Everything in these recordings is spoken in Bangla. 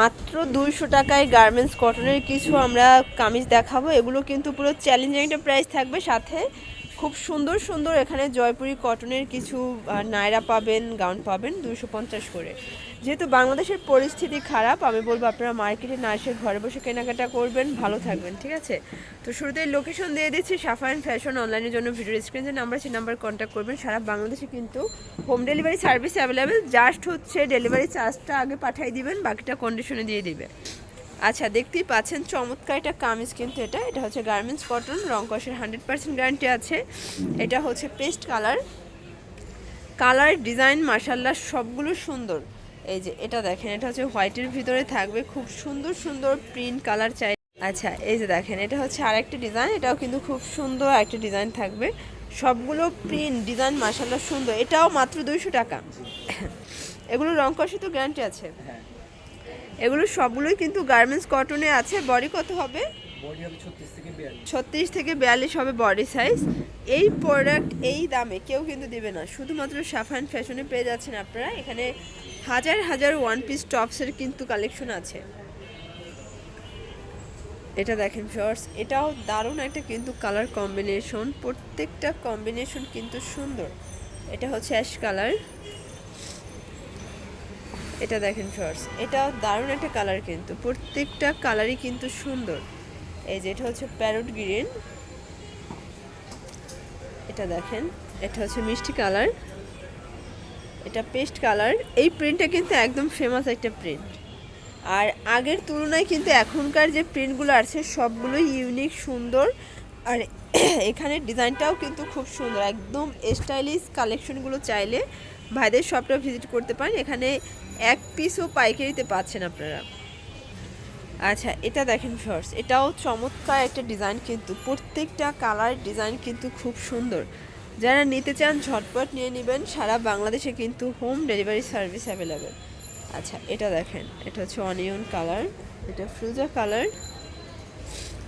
মাত্র দুইশো টাকায় গার্মেন্টস কটনের কিছু আমরা কামিজ দেখাবো। এগুলো কিন্তু পুরো চ্যালেঞ্জিং একটা প্রাইস থাকবে সাথে। খুব সুন্দর সুন্দর এখানে জয়পুরি কটনের কিছু নায়রা পাবেন, গাউন পাবেন দুশো পঞ্চাশ করে। যেহেতু বাংলাদেশের পরিস্থিতি খারাপ, আমি বলব আপনারা মার্কেটে না এসে ঘরে বসে কেনাকাটা করবেন, ভালো থাকবেন, ঠিক আছে? তো শুরুতে লোকেশন দিয়ে দিচ্ছি সাফায়ন ফ্যাশন অনলাইনের জন্য ভিডিও স্ক্রিনে নাম্বার সেই নাম্বার কন্ট্যাক্ট করবেন। সারা বাংলাদেশে কিন্তু home delivery service available just হচ্ছে ডেলিভারি চার্জটা আগে পাঠিয়ে দিবেন, বাকিটা কন্ডিশনে দিয়ে দিবে। আচ্ছা দেখতেই পাচ্ছেন, চমৎকার একটা কামিজ কিন্তু এটা। এটা হচ্ছে গার্মেন্টস কটন রং কষের হান্ড্রেড পার্সেন্ট গ্যারান্টি আছে। এটা হচ্ছে পেস্ট কালার কালার ডিজাইন মার্শাল্লাহ সবগুলো সুন্দর। এই যে, এটা দেখেন, এটা হচ্ছে হোয়াইটের ভিতরে থাকবে। খুব সুন্দর সুন্দর প্রিন্ট কালার চাই। আচ্ছা এই যে দেখেন, এটা হচ্ছে আরেকটা ডিজাইন এটাও কিন্তু খুব সুন্দর একটা ডিজাইন থাকবে। সবগুলো প্রিন্ট ডিজাইন মার্শাল্লাহ সুন্দর। এটাও মাত্র দুইশো টাকা। এগুলো রং কষে তো গ্যারান্টি আছে। এগুলো সবগুলোই কিন্তু গার্মেন্টস কটনে আছে। বডি কত হবে? ছত্রিশ থেকে বিয়াল্লিশ। হবে বডি সাইজ এই প্রোডাক্ট এই দামে কেউ কিন্তু দেবে না। শুধুমাত্র সাফান ফ্যাশনে পেয়ে যাচ্ছেন আপনারা। এখানে হাজার হাজার ওয়ান পিস টপসের কিন্তু কালেকশন আছে। এটা দেখেন শর্টস এটাও দারুণ একটা কিন্তু কালার কম্বিনেশন প্রত্যেকটা কম্বিনেশন কিন্তু সুন্দর। এটা হচ্ছে অ্যাশ কালার এটা দেখেন শর্টস এটা দারুণ একটা কালার কিন্তু। প্রত্যেকটা কালারই কিন্তু সুন্দর। এই যে এটা হচ্ছে প্যারট গ্রিন এটা দেখেন, এটা হচ্ছে মিষ্টি কালার এটা পেস্ট কালার এই প্রিন্টটা কিন্তু একদম ফেমাস একটা প্রিন্ট আর আগের তুলনায় কিন্তু এখনকার যে প্রিন্টগুলো আছে, সবগুলোই ইউনিক সুন্দর। আর এখানে ডিজাইনটাও কিন্তু খুব সুন্দর। একদম স্টাইলিশ কালেকশনগুলো চাইলে ভাইদের শপটা ভিজিট করতে পারেন। এখানে এক পিসও পাইকারিতে পাচ্ছেন আপনারা। আচ্ছা এটা দেখেন ফার্স্ট এটাও চমৎকার একটা ডিজাইন কিন্তু, প্রত্যেকটা কালার ডিজাইন কিন্তু খুব সুন্দর। যারা নিতে চান, ঝটপট নিয়ে নেবেন। সারা বাংলাদেশে কিন্তু হোম ডেলিভারি সার্ভিস অ্যাভেলেবেল আচ্ছা এটা দেখেন। এটা হচ্ছে অনিয়ন কালার এটা ফ্রুজা কালার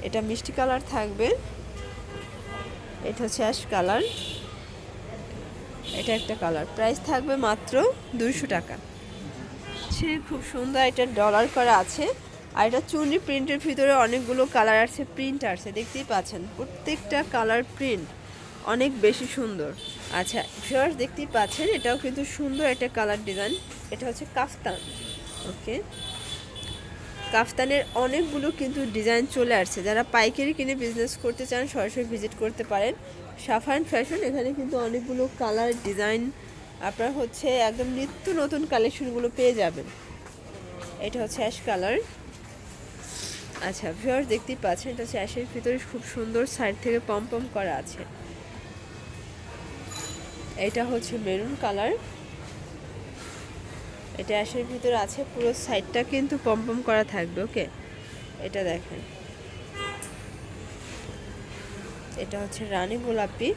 এটা মিষ্টি কালার থাকবে। এটা হচ্ছে অ্যাশ কালার এটা একটা কালার। প্রাইস থাকবে মাত্র দুইশো টাকা। সে খুব সুন্দর এটা ডলার করা আছে। আর এটা চুনি প্রিন্টের ভিতরে অনেকগুলো কালার আছে, প্রিন্ট আছে, দেখতেই পাচ্ছেন। প্রত্যেকটা কালার প্রিন্ট অনেক বেশি সুন্দর। আচ্ছা ভিউয়ার্স, দেখতেই পাচ্ছেন, এটাও কিন্তু সুন্দর একটা কালার ডিজাইন। এটা হচ্ছে কাফতান। ওকে কাফতানের অনেকগুলো কিন্তু ডিজাইন চলে আসছে। যারা পাইকারি কিনে বিজনেস করতে চান, সরাসরি ভিজিট করতে পারেন। সাফান ফ্যাশন এখানে কিন্তু অনেকগুলো কালার ডিজাইন আপনার হচ্ছে একদম নিত্য নতুন কালেকশনগুলো পেয়ে যাবেন। এটা হচ্ছে অ্যাশ কালার আচ্ছা ভিউয়ার্স দেখতেই পাচ্ছেন, এটা হচ্ছে অ্যাশের ভিতরে খুব সুন্দর সাইড থেকে পম পম করা আছে। এটা হচ্ছে মেরুন কালার এটা অ্যাশের ভিতরে আছে, পুরো সাইডটা কিন্তু পম পম করা থাকবে ওকে এটা দেখেন। এটা হচ্ছে রানী গোলাপি।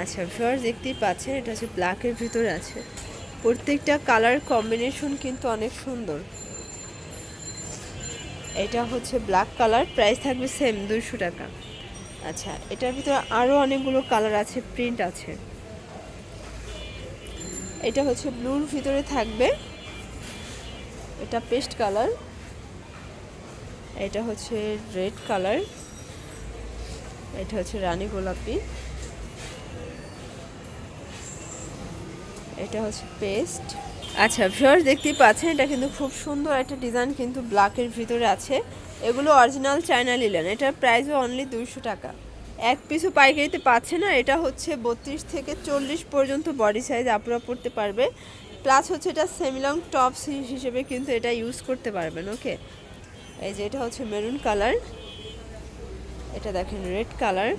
আচ্ছা ভিউয়ার্স দেখতেই পাচ্ছেন, এটা হচ্ছে ব্ল্যাকের ভিতরে আছে। প্রত্যেকটা কালার কম্বিনেশন কিন্তু অনেক সুন্দর। এটা হচ্ছে ব্ল্যাক কালার প্রাইস থাকবে সেম দুশো টাকা। আচ্ছা এটার ভিতরে আরও অনেকগুলো কালার আছে প্রিন্ট আছে। এটা হচ্ছে ব্লুর ভিতরে থাকবে। এটা পেস্ট কালার। এটা হচ্ছে রেড কালার। এটা হচ্ছে রানী গোলাপি। এটা হচ্ছে পেস্ট। আচ্ছা ভিউয়ার্স দেখতেই পাচ্ছেন, এটা কিন্তু খুব সুন্দর একটা ডিজাইন কিন্তু ব্ল্যাকের ভিতরে আছে। এগুলো অরিজিনাল চায়না লিলেন। এটার প্রাইসও অনলি দুইশো টাকা। এক পিসও পাইকারিতে পাচ্ছে না, এটা হচ্ছে বত্রিশ থেকে চল্লিশ পর্যন্ত বডি সাইজ আপনারা পড়তে পারবে। প্লাস হচ্ছে এটা সেমিলং টপস হিসেবে কিন্তু এটা ইউজ করতে পারবেন ওকে এই যে এটা হচ্ছে মেরুন কালার এটা দেখেন রেড কালার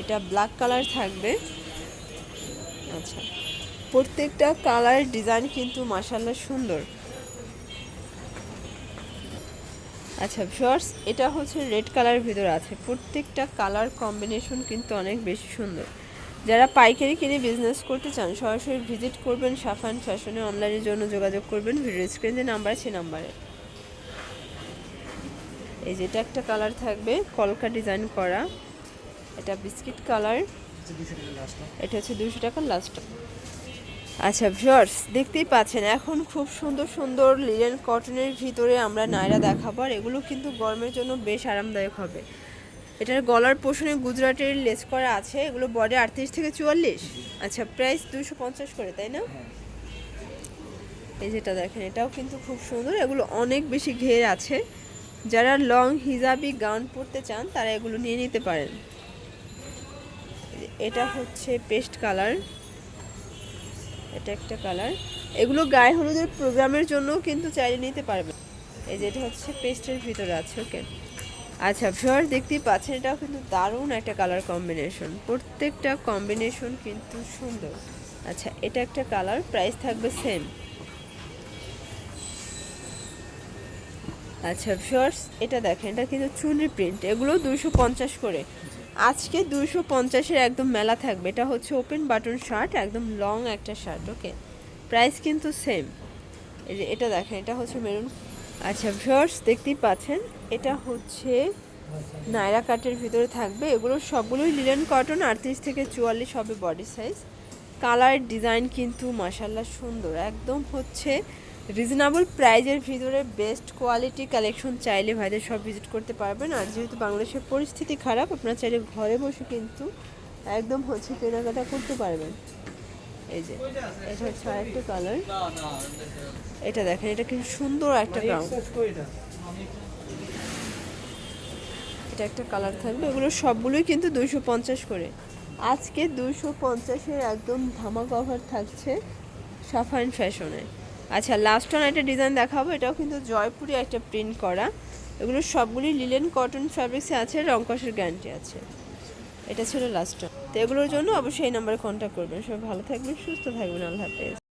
এটা ব্ল্যাক কালার থাকবে। আচ্ছা। প্রত্যেকটা কালার ডিজাইন কিন্তু মাসাল্লাহ সুন্দর। আচ্ছা শর্টস এটা হচ্ছে রেড কালার ভিতরে আছে। প্রত্যেকটা কালার কম্বিনেশন কিন্তু অনেক বেশি সুন্দর। যারা পাইকারি কিনে বিজনেস করতে চান সরাসরি ভিজিট করবেন সাফান ফ্যাশনে অনলাইনের জন্য যোগাযোগ করবেন। ভিডিও স্ক্রিনে নাম্বার আছে নাম্বারে এই যেটা একটা কালার থাকবে কলকা ডিজাইন করা। এটা বিস্কিট কালার এটা হচ্ছে দুশো টাকার লাস্ট আচ্ছা ভিউয়ার্স, দেখতেই পাচ্ছেন, এখন খুব সুন্দর সুন্দর লিলেন কটনের ভিতরে আমরা নায়রা দেখাবো, আর এগুলো কিন্তু গরমের জন্য বেশ আরামদায়ক হবে। এটার গলার পোষণে গুজরাটের লেস করা আছে, এগুলো বডি আটত্রিশ থেকে চুয়াল্লিশ। আচ্ছা প্রাইস দুশো পঞ্চাশ করে, তাই না? এই যেটা দেখেন, এটাও কিন্তু খুব সুন্দর, এগুলো অনেক বেশি ঘের আছে। যারা লং হিজাবি গাউন পরতে চান, তারা এগুলো নিয়ে নিতে পারেন। এটা হচ্ছে পেস্ট কালার এটা একটা কালার। এগুলো গায়ে হলুদের প্রোগ্রামের জন্য কিন্তু চাইলে নিতে পারবেন এই যে এটা হচ্ছে পেস্টের ভিতরে আছে, ওকে। আচ্ছা ভিওর দেখতেই পাচ্ছেন, এটাও কিন্তু দারুণ একটা কালার কম্বিনেশন। প্রত্যেকটা কম্বিনেশন কিন্তু সুন্দর। আচ্ছা এটা একটা কালার, প্রাইস থাকবে সেম। আচ্ছা ভিউয়ার্স, এটা দেখেন, এটা কিন্তু চুনরি প্রিন্ট। এগুলো দুশো পঞ্চাশ করে। আজকে দুশো পঞ্চাশের একদম মেলা থাকবে। এটা হচ্ছে ওপেন বাটন শার্ট একদম লং একটা শার্ট ওকে প্রাইস কিন্তু সেম এটা দেখেন, এটা হচ্ছে মেরুন আচ্ছা ভিউয়ার্স দেখতেই পাচ্ছেন, এটা হচ্ছে নায়রা কাটের ভিতরে থাকবে। এগুলো সবগুলোই লিলেন কটন আটত্রিশ থেকে চুয়াল্লিশ হবে বডি সাইজ কালার ডিজাইন কিন্তু মাসাল্লাহ সুন্দর। একদম হচ্ছে রিজনেবল প্রাইজের ভিতরে বেস্ট কোয়ালিটি কালেকশন চাইলে ভাইদের সব ভিজিট করতে পারবেন। আর যেহেতু বাংলাদেশের পরিস্থিতি খারাপ আপনারা চাইলে ঘরে বসে কিন্তু একদম হচ্ছে কেনাকাটা করতে পারবেন। এই যে এটা হচ্ছে আরেকটা কালার এটা দেখেন এটা কিন্তু সুন্দর একটা গাউন এটা? এটা একটা কালার থাকবে এগুলো সবগুলোই কিন্তু দুইশো পঞ্চাশ করে। আজকে দুইশো পঞ্চাশের একদম ধামাক অফার থাকছে সাফাইন ফ্যাশনে আচ্ছা লাস্ট ওয়ান একটা ডিজাইন দেখাবো, এটাও কিন্তু জয়পুরে একটা প্রিন্ট করা। এগুলো সবগুলি লিলেন কটন ফ্যাব্রিক্সে আছে, রংকশের গ্যারান্টি আছে। এটা ছিল লাস্ট ওয়ান তো এগুলোর জন্য অবশ্যই এই নাম্বারে কন্ট্যাক্ট করবেন। সবাই ভালো থাকবেন, সুস্থ থাকবেন, আল্লাহ হাফেজ।